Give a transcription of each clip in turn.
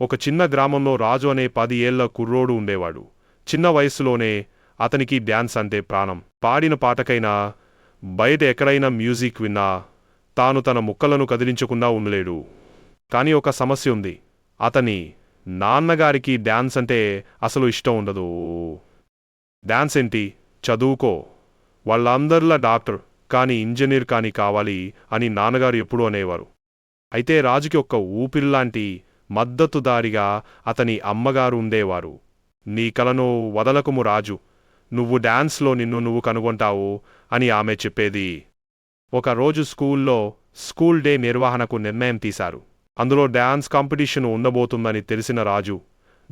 ఒక చిన్న గ్రామంలో రాజు అనే పది ఏళ్ళ కుర్రోడు ఉండేవాడు. చిన్న వయస్సులోనే అతనికి డ్యాన్స్ అంటే ప్రాణం. పాడిన పాటకైనా బయట ఎక్కడైనా మ్యూజిక్ విన్నా తాను తన ముక్కలను కదిలించకుండా ఉండలేడు. కానీ ఒక సమస్య ఉంది. అతని నాన్నగారికి డ్యాన్స్ అంటే అసలు ఇష్టం ఉండదు. డ్యాన్స్ ఏంటి? చదువుకో. వాళ్ళందరిలా డాక్టర్ కానీ ఇంజనీర్ కానీ కావాలి అని నాన్నగారు ఎప్పుడూ అనేవారు. అయితే రాజుకి ఒక్క ఊపిరిలాంటి మద్దతుదారిగా అతని అమ్మగారు ఉండేవారు. నీ కలను వదలకుము రాజు. నువ్వు డాన్స్లో నిన్ను నువ్వు కనుగొంటావు అని ఆమె చెప్పేది. ఒకరోజు స్కూల్లో స్కూల్ డే నిర్వహణకు నిర్ణయం తీశారు. అందులో డాన్స్ కాంపిటీషన్ ఉండబోతుందని తెలిసిన రాజు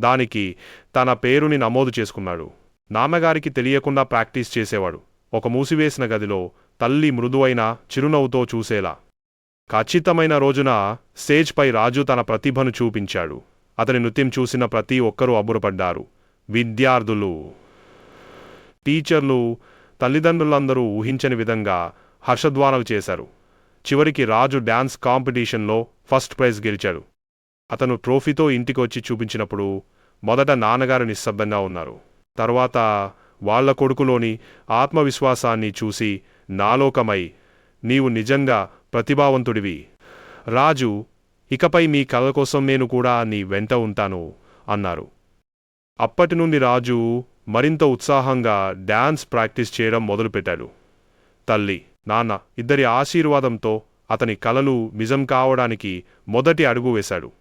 దానికి తన పేరుని నమోదు చేసుకున్నాడు. నాన్నగారికి తెలియకుండా ప్రాక్టీస్ చేసేవాడు. ఒక మూసివేసిన గదిలో తల్లి మృదువైన చిరునవ్వుతో చూసేలా ఖచ్చితమైన రోజున స్టేజ్పై రాజు తన ప్రతిభను చూపించాడు. అతని నృత్యం చూసిన ప్రతి ఒక్కరూ అబ్బురపడ్డారు. విద్యార్థులు టీచర్లు తల్లిదండ్రులందరూ ఊహించని విధంగా హర్షధ్వానాలు చేశారు. చివరికి రాజు డాన్స్ కాంపిటీషన్లో ఫస్ట్ ప్రైజ్ గెలిచాడు. అతను ట్రోఫీతో ఇంటికి వచ్చి చూపించినప్పుడు మొదట నాన్నగారు నిశ్శబ్దంగా ఉన్నారు. తర్వాత వాళ్ళ కొడుకులోని ఆత్మవిశ్వాసాన్ని చూసి నాలోకమై నీవు నిజంగా ప్రతిభావంతుడివి. రాజు ఇకపై మీ కళ కోసం నేను కూడా నీ వెంట ఉంటాను అన్నారు. అప్పటి నుండి రాజు మరింత ఉత్సాహంగా డ్యాన్స్ ప్రాక్టీస్ చేయడం మొదలుపెట్టాడు. తల్లి నాన్న ఇద్దరి ఆశీర్వాదంతో అతని కలలు నిజం కావడానికి మొదటి అడుగు వేశాడు.